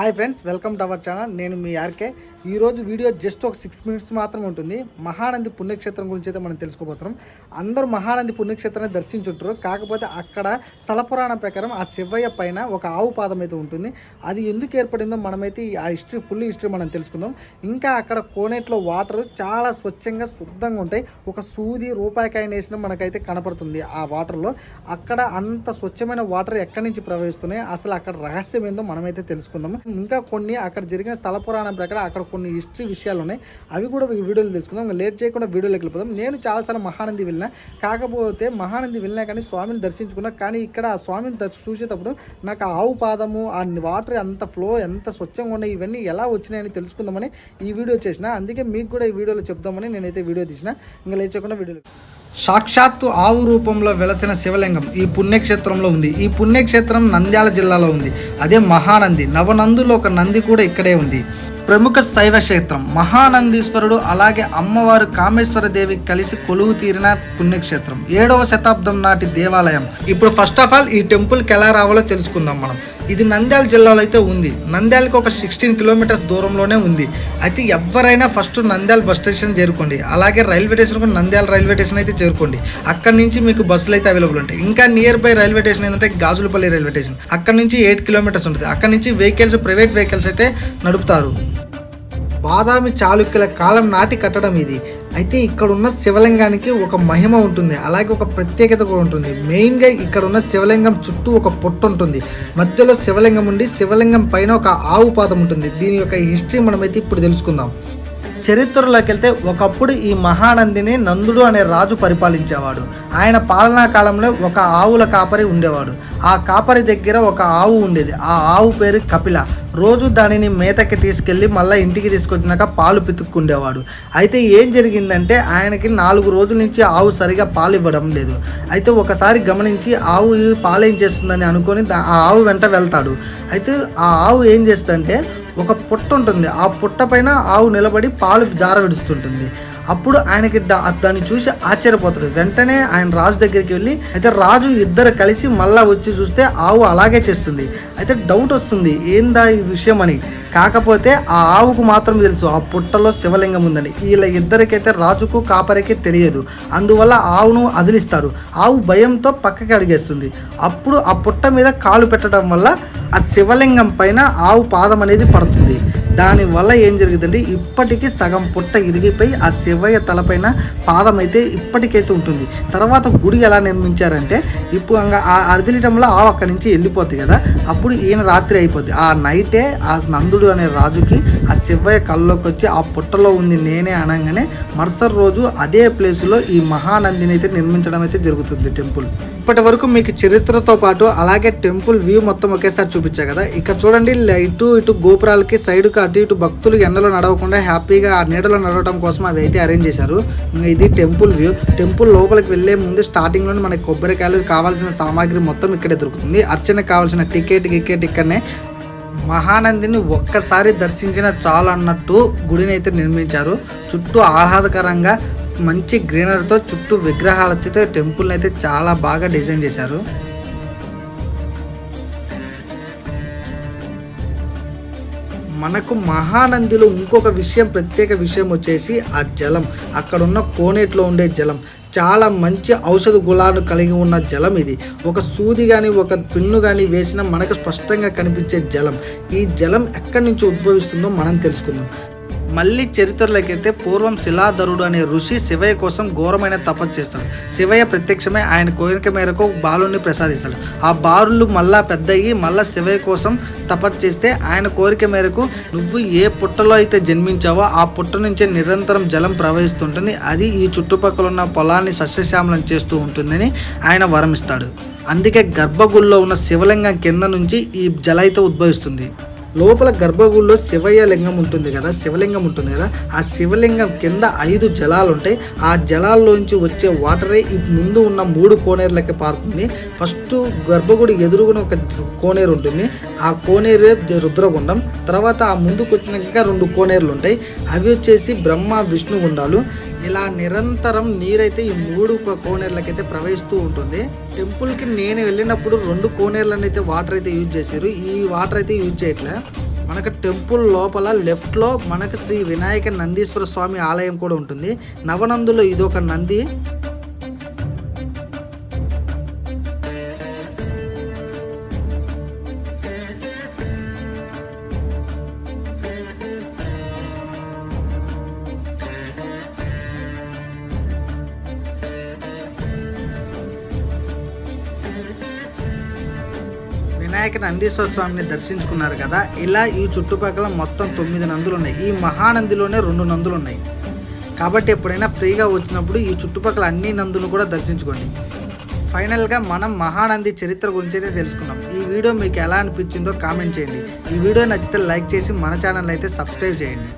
Hi friends welcome to our channel. నేను మీ RK. ఈరోజు వీడియో జస్ట్ ఒక సిక్స్ మినిట్స్ మాత్రమే ఉంటుంది. మహానంది పుణ్యక్షేత్రం గురించి అయితే మనం తెలుసుకోబోతున్నాం. అందరూ మహానంది పుణ్యక్షేత్రాన్ని దర్శించుంటారు. కాకపోతే అక్కడ స్థల పురాణం ప్రకారం ఆ శివయ్య పైన ఒక ఆవు పాదం అయితే ఉంటుంది. అది ఎందుకు ఏర్పడిందో మనమైతే ఆ హిస్టరీ ఫుల్ హిస్టరీ మనం తెలుసుకుందాం. ఇంకా అక్కడ కోనేట్లో వాటర్ చాలా స్వచ్ఛంగా శుద్ధంగా ఉంటాయి. ఒక సూది రూపాయికాయన వేసిన మనకైతే కనపడుతుంది ఆ వాటర్లో. అక్కడ అంత స్వచ్ఛమైన వాటర్ ఎక్కడి నుంచి ప్రవహిస్తున్నాయి? అసలు అక్కడ రహస్యం ఏందో మనమైతే తెలుసుకుందాం. ఇంకా కొన్ని అక్కడ జరిగిన స్థల పురాణం ప్రకారం అక్కడ కొన్ని హిస్టరీ విషయాలు ఉన్నాయి అవి కూడా ఈ తెలుసుకుందాం. ఇంకా లేట్ చేయకుండా వీడియోలోకి వెళ్ళిపోదాం. నేను చాలాసార్లు మహానంది వెళ్ళినా. కాకపోతే మహానంది వెళ్ళినా కానీ స్వామిని దర్శించుకున్నా. కానీ ఇక్కడ ఆ స్వామిని దర్శ చూసేటప్పుడు నాకు ఆవు పాదము ఆ వాటర్ అంత ఫ్లో ఎంత స్వచ్ఛంగా ఉన్నాయి ఇవన్నీ ఎలా వచ్చినాయని తెలుసుకుందామని ఈ వీడియో చేసిన. అందుకే మీకు కూడా ఈ వీడియోలో చెప్దామని నేనైతే వీడియో తీసిన. ఇంకా లేట్ చేయకుండా వీడియోలో సాక్షాత్తు ఆవు రూపంలో వెలసిన శివలింగం ఈ పుణ్యక్షేత్రంలో ఉంది. ఈ పుణ్యక్షేత్రం నంద్యాల జిల్లాలో ఉంది. అదే మహానంది. నవనందులో ఒక నంది కూడా ఇక్కడే ఉంది. ప్రముఖ శైవ క్షేత్రం. మహానందీశ్వరుడు అలాగే అమ్మవారు కామేశ్వర దేవి కలిసి కొలువు తీరిన పుణ్యక్షేత్రం. ఏడవ శతాబ్దం నాటి దేవాలయం. ఇప్పుడు ఫస్ట్ ఆఫ్ ఆల్ ఈ టెంపుల్కి ఎలా రావాలో తెలుసుకుందాం మనం. ఇది నంద్యాల జిల్లాలో అయితే ఉంది. నంద్యాలకు ఒక సిక్స్టీన్ కిలోమీటర్స్ దూరంలోనే ఉంది. అయితే ఎవరైనా ఫస్ట్ నంద్యాల బస్ స్టేషన్ చేరుకోండి. అలాగే రైల్వే స్టేషన్ కూడా నంద్యాల రైల్వే స్టేషన్ అయితే చేరుకోండి. అక్కడ నుంచి మీకు బస్సులు అయితే అవైలబుల్ ఉంటాయి. ఇంకా నియర్ బై రైల్వే స్టేషన్ ఏంటంటే గాజులపల్లి రైల్వే స్టేషన్. అక్కడ నుంచి ఎయిట్ కిలోమీటర్స్ ఉంటుంది. అక్కడ నుంచి వెహికల్స్ ప్రైవేట్ వెహికల్స్ అయితే నడుపుతారు. బాదామి చాళుక్యుల కాలం నాటి కట్టడం ఇది. అయితే ఇక్కడ ఉన్న శివలింగానికి ఒక మహిమ ఉంటుంది. అలాగే ఒక ప్రత్యేకత కూడా ఉంటుంది. మెయిన్గా ఇక్కడ ఉన్న శివలింగం చుట్టూ ఒక పొట్టు ఉంటుంది. మధ్యలో శివలింగం ఉండి శివలింగం పైన ఒక ఆవు పాదం ఉంటుంది. దీని యొక్క హిస్టరీ మనమైతే ఇప్పుడు తెలుసుకుందాం. చరిత్రలోకి వెళ్తే ఒకప్పుడు ఈ మహానందిని నందుడు అనే రాజు పరిపాలించేవాడు. ఆయన పాలనా కాలంలో ఒక ఆవుల కాపరి ఉండేవాడు. ఆ కాపరి దగ్గర ఒక ఆవు ఉండేది. ఆ ఆవు పేరు కపిల. రోజు దానిని మేతకి తీసుకెళ్ళి మళ్ళీ ఇంటికి తీసుకొచ్చినాక పాలు పితుక్కుండేవాడు. అయితే ఏం జరిగిందంటే ఆయనకి నాలుగు రోజుల నుంచి ఆవు సరిగా పాలు ఇవ్వడం లేదు. అయితే ఒకసారి గమనించి ఆవు పాలు ఏం చేస్తుందని అనుకొని ఆ ఆవు వెంట వెళ్తాడు. అయితే ఆ ఆవు ఏం చేస్తుందంటే ఒక పుట్ట ఉంటుంది. ఆ పుట్ట పైన ఆవు నిలబడి పాలు జార విడుస్తుంటుంది అప్పుడు ఆయనకి దాన్ని చూసి ఆశ్చర్యపోతాడు. వెంటనే ఆయన రాజు దగ్గరికి వెళ్ళి అయితే రాజు ఇద్దరు కలిసి మళ్ళా వచ్చి చూస్తే ఆవు అలాగే చేస్తుంది. అయితే డౌట్ వస్తుంది. ఏందా ఈ విషయం అని. కాకపోతే ఆ ఆవుకు మాత్రం తెలుసు ఆ పుట్టలో శివలింగం ఉందని. వీళ్ళ ఇద్దరికైతే రాజుకు కాపరికి తెలియదు. అందువల్ల ఆవును అదిలిస్తారు. ఆవు భయంతో పక్కకి అడిగేస్తుంది. అప్పుడు ఆ పుట్ట మీద కాలు పెట్టడం వల్ల ఆ శివలింగం పైన ఆవు పాదం అనేది పడుతుంది. దానివల్ల ఏం జరిగిందంటే ఇప్పటికీ సగం పుట్ట ఇరిగిపోయి ఆ శివయ్య తలపైన పాదం అయితే ఇప్పటికైతే ఉంటుంది. తర్వాత గుడి ఎలా నిర్మించారంటే ఇప్పుడు ఆ అదిలిటంలో ఆవు అక్కడి నుంచి వెళ్ళిపోతుంది కదా అప్పుడు ఈయన రాత్రి అయిపోద్ది. ఆ నైటే ఆ నందుడు అనే రాజుకి ఆ శివయ్య కళ్ళలోకి వచ్చి ఆ పుట్టలో ఉంది నేనే అనగానే మరుసటి రోజు అదే ప్లేస్లో ఈ మహానందిని అయితే నిర్మించడం అయితే జరుగుతుంది టెంపుల్. ఇప్పటి వరకు మీకు చరిత్రతో పాటు అలాగే టెంపుల్ వ్యూ మొత్తం ఒకేసారి చూపించా కదా. ఇక్కడ చూడండి ఇటు ఇటు గోపురాలకి సైడ్కి అటు ఇటు భక్తులు ఎండలో నడవకుండా హ్యాపీగా ఆ నీడలో నడవడం కోసం అవి అయితే అరేంజ్ చేశారు. ఇది టెంపుల్ వ్యూ. టెంపుల్ లోపలికి వెళ్ళే ముందు స్టార్టింగ్లోనే మనకి కొబ్బరికాయలు కావాల్సిన సామాగ్రి మొత్తం ఇక్కడే దొరుకుతుంది. అర్చనకు కావాల్సిన టికెట్ గికెట్ ఇక్కడనే. మహానందిని ఒక్కసారి దర్శించిన చాలు అన్నట్టు గుడిని అయితే నిర్మించారు. చుట్టూ ఆహ్లాదకరంగా మంచి గ్రీనరీతో చుట్టూ విగ్రహాలతో టెంపుల్ని అయితే చాలా బాగా డిజైన్ చేశారు. మనకు మహానందిలో ఇంకొక విషయం ప్రత్యేక విషయం వచ్చేసి ఆ జలం. అక్కడ ఉన్న కోనేట్లో ఉండే జలం. చాలా మంచి ఔషధ గుణాలు కలిగి ఉన్న జలం ఇది. ఒక సూది కానీ ఒక పిన్ను కానీ వేసినా మనకు స్పష్టంగా కనిపించే జలం. ఈ జలం ఎక్కడి నుంచి ఉద్భవిస్తుందో మనం తెలుసుకుందాం. మళ్ళీ చరిత్రలోకైతే పూర్వం శిలాధరుడు అనే ఋషి శివయ్య కోసం ఘోరమైన తపస్సు చేస్తాడు. శివయ్య ప్రత్యక్షమై ఆయన కోరిక మేరకు బాలుని ప్రసాదిస్తాడు. ఆ బారులు మళ్ళా పెద్దయ్యి మళ్ళా శివయ్య కోసం తపస్సు చేస్తే ఆయన కోరిక మేరకు నువ్వు ఏ పుట్టలో అయితే జన్మించావో ఆ పుట్ట నుంచే నిరంతరం జలం ప్రవహిస్తుంటుంది. అది ఈ చుట్టుపక్కల ఉన్న పొలాన్ని సస్యశ్యామలం చేస్తూ ఉంటుందని ఆయన వరమిస్తాడు. అందుకే గర్భగుడిలో ఉన్న శివలింగం కింద నుంచి ఈ జల అయితే ఉద్భవిస్తుంది. లోపల గర్భగుడిలో శివయ్య లింగం ఉంటుంది కదా శివలింగం ఉంటుంది కదా ఆ శివలింగం కింద ఐదు జలాలు ఉంటాయి. ఆ జలాల్లోంచి వచ్చే వాటరే ఈ ముందు ఉన్న మూడు కోనేరులకి పారుతుంది. ఫస్ట్ గర్భగుడి ఎదురుగున ఒక కోనేరు ఉంటుంది. ఆ కోనేరే రుద్రగుండం తర్వాత ఆ ముందుకు వచ్చినాక రెండు కోనేరులు ఉంటాయి. అవి వచ్చేసి బ్రహ్మ విష్ణు గుండాలు. ఇలా నిరంతరం నీరైతే ఈ మూడు కోనేర్లకైతే ప్రవహిస్తూ ఉంటుంది. టెంపుల్కి నేను వెళ్ళినప్పుడు రెండు కోనేర్లను అయితే వాటర్ అయితే యూజ్ చేశారు ఈ వాటర్ అయితే యూజ్ చేయట్లే. మనకు టెంపుల్ లోపల లెఫ్ట్లో మనకు శ్రీ వినాయక నందీశ్వర స్వామి ఆలయం కూడా ఉంటుంది. నవనందులో ఇదొక నంది. వినాయక నందీశ్వర స్వామిని దర్శించుకున్నారు కదా ఇలా ఈ చుట్టుపక్కల మొత్తం తొమ్మిది నందులు ఉన్నాయి ఈ మహానందిలోనే రెండు నందులు ఉన్నాయి కాబట్టి ఎప్పుడైనా ఫ్రీగా వచ్చినప్పుడు ఈ చుట్టుపక్కల అన్ని నందులు కూడా దర్శించుకోండి. ఫైనల్గా మనం మహానంది చరిత్ర గురించి అయితే తెలుసుకున్నాం. ఈ వీడియో మీకు ఎలా అనిపించిందో కామెంట్ చేయండి. ఈ వీడియో నచ్చితే లైక్ చేసి మన ఛానల్ అయితే సబ్స్క్రైబ్ చేయండి.